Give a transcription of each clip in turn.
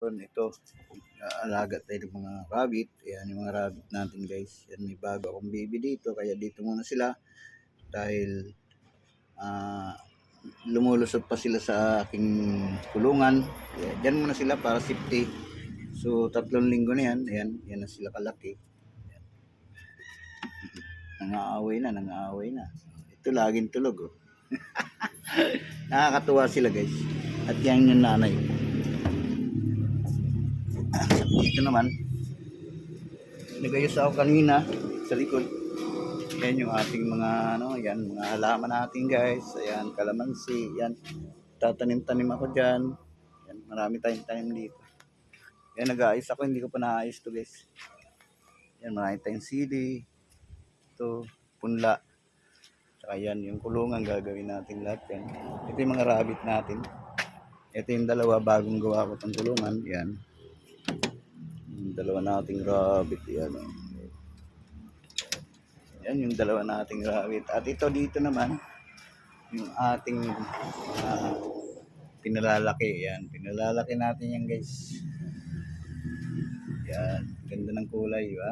Yun, ito. Alaga tayo ng mga rabbit. Ayan yung mga rabbit natin guys. Yan may bago akong baby dito. Kaya dito muna sila. Dahil ah lumulusot pa sila sa aking kulungan. Kaya dyan muna sila para safety. So tatlong linggo na yan. Ayan, yan na sila kalaki. Ayan. Nangaaway na, nangaaway na. Ito laging tulog oh. Nakakatuwa sila guys. At yan yung nanay. Dito naman, nagayos ako kanina sa likod. Yan yung ating mga ano, yan mga halaman natin guys. Ayan, kalamansi, yan. Tatanim-tanim ako diyan. Yan, marami tayong tanim dito. Yan, nag-aayos ako, hindi ko pa naayos to guys. Yan, marami tayong sili. Ito, punla. Tsaka yan, yung kulungan gagawin natin lahat yan. Ito yung mga rabbit natin. Ito yung dalawa bagong gawa ko tong kulungan. Yan. Dalawa nating rabbit. Yan. oh. Yan yung dalawa nating rabbit. At ito dito naman, yung ating ah, pinalalaki. Yan. Pinalalaki natin yan guys. Yan. Ganda ng kulay, ba?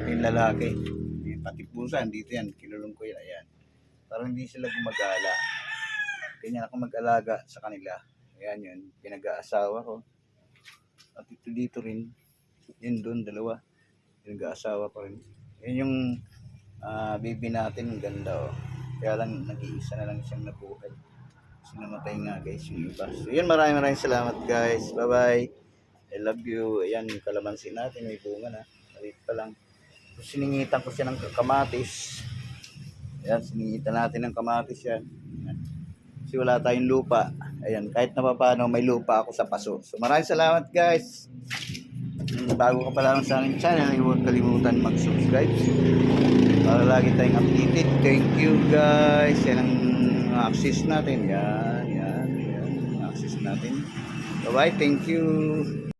Ito yung lalaki. Yung pati pusa, dito yan. Kinulong ko yan. Ayan. Para hindi sila gumagala. Ganyan ako mag-alaga sa kanila. Ayan yun. Pinag-aasawa ko. At ito dito rin. Yun doon, dalawa. Pinag-aasawa ko rin. Yan yung ah, baby natin. Ang ganda oh. Kaya lang nag-iisa na lang siyang nabuhay. Kasi namatay nga guys yung iba. So yun, maraming maraming salamat guys. Bye-bye. I love you. Ayan yung kalamansi natin. May bunga na. Maliit pa lang. So, siningitan ko siya ng kamatis. Ayan, siningitan natin ng kamatis yan. Kasi wala tayong lupa. Ayan, kahit na paano may lupa ako sa paso. So maraming salamat guys. Bago ka pa lang sa aking channel, huwag kalimutan mag-subscribe. Para lagi tayong updated. Thank you guys. Yan ang access natin. Yan, yan, yan. Access natin. Bye-bye. Thank you.